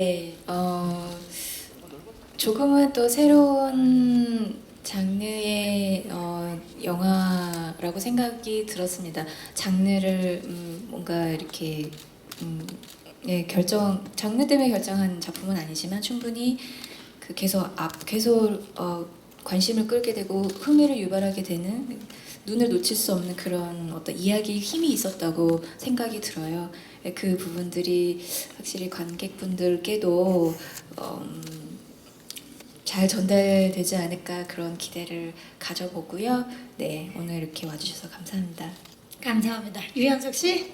네, 어, 조금은 또 새로운 장르의 어, 영화라고 생각이 들었습니다. 장르를 음, 뭔가 이렇게 음, 예, 결정 장르 때문에 결정한 작품은 아니지만 충분히 그 계속 앞 계속 어, 관심을 끌게 되고 흥미를 유발하게 되는 눈을 놓칠 수 없는 그런 어떤 이야기 힘이 있었다고 생각이 들어요. 예, 그 부분들이 확실히 관객분들께도 음, 잘 전달되지 않을까 그런 기대를 가져보고요. 네, 오늘 이렇게 와주셔서 감사합니다. 감사합니다. 유현석 씨.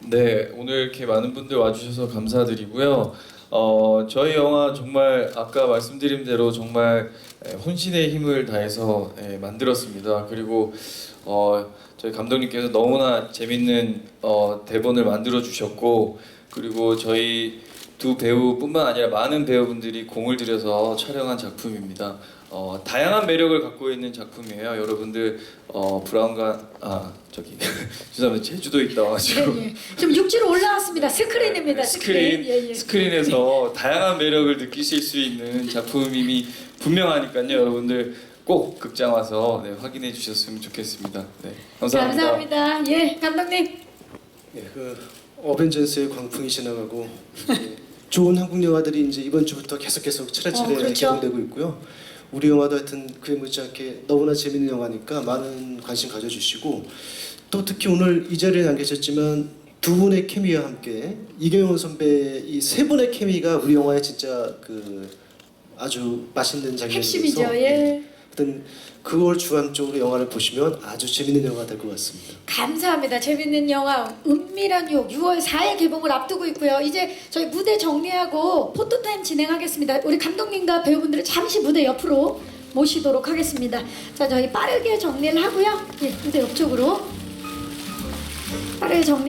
네, 오늘 이렇게 많은 분들 와주셔서 감사드리고요. 어, 저희 영화 정말 아까 말씀드린 대로 정말 에, 혼신의 힘을 다해서 에, 만들었습니다. 그리고 어, 저희 감독님께서 너무나 재밌는 어, 대본을 만들어 주셨고 그리고 저희 두 배우뿐만 아니라 많은 배우분들이 공을 들여서 촬영한 작품입니다. 어, 다양한 매력을 갖고 있는 작품이에요. 여러분들 어, 브라운관 아 저기 죄송합니다 제주도 있다 와가지고 예, 예. 좀 육지로 올라왔습니다. 스크린입니다. 스크린 예, 예. 스크린에서 다양한 매력을 느끼실 수 있는 작품임이 분명하니까요. 여러분들 꼭 극장 와서 네, 확인해 주셨으면 좋겠습니다. 네, 감사합니다. 감사합니다. 예, 감독님. 예, 그 어벤져스의 광풍이 지나가고 예, 좋은 한국 영화들이 이제 이번 주부터 계속 계속 차례차례 어, 그렇죠. 개봉되고 있고요. 우리 영화도 하여튼 그에 못지않게 너무나 재밌는 영화니까 많은 관심 가져주시고 또 특히 오늘 이 자리에 안 계셨지만 두 분의 케미와 함께 이경영 선배 이 세 분의 케미가 우리 영화의 진짜 그 아주 맛있는 장면이어서 핵심이죠. 예. 하여튼 그걸 주안적으로 영화를 보시면 아주 재밌는 영화가 될 것 같습니다. 감사합니다. 재밌는 영화 은밀한 유혹 6월 4일 개봉을 앞두고 있고요. 이제 저희 무대 정리하고 포토타임 진행하겠습니다. 우리 감독님과 배우분들을 잠시 무대 옆으로 모시도록 하겠습니다. 자, 저희 빠르게 정리를 하고요. 예, 무대 옆쪽으로 빠르게 정리.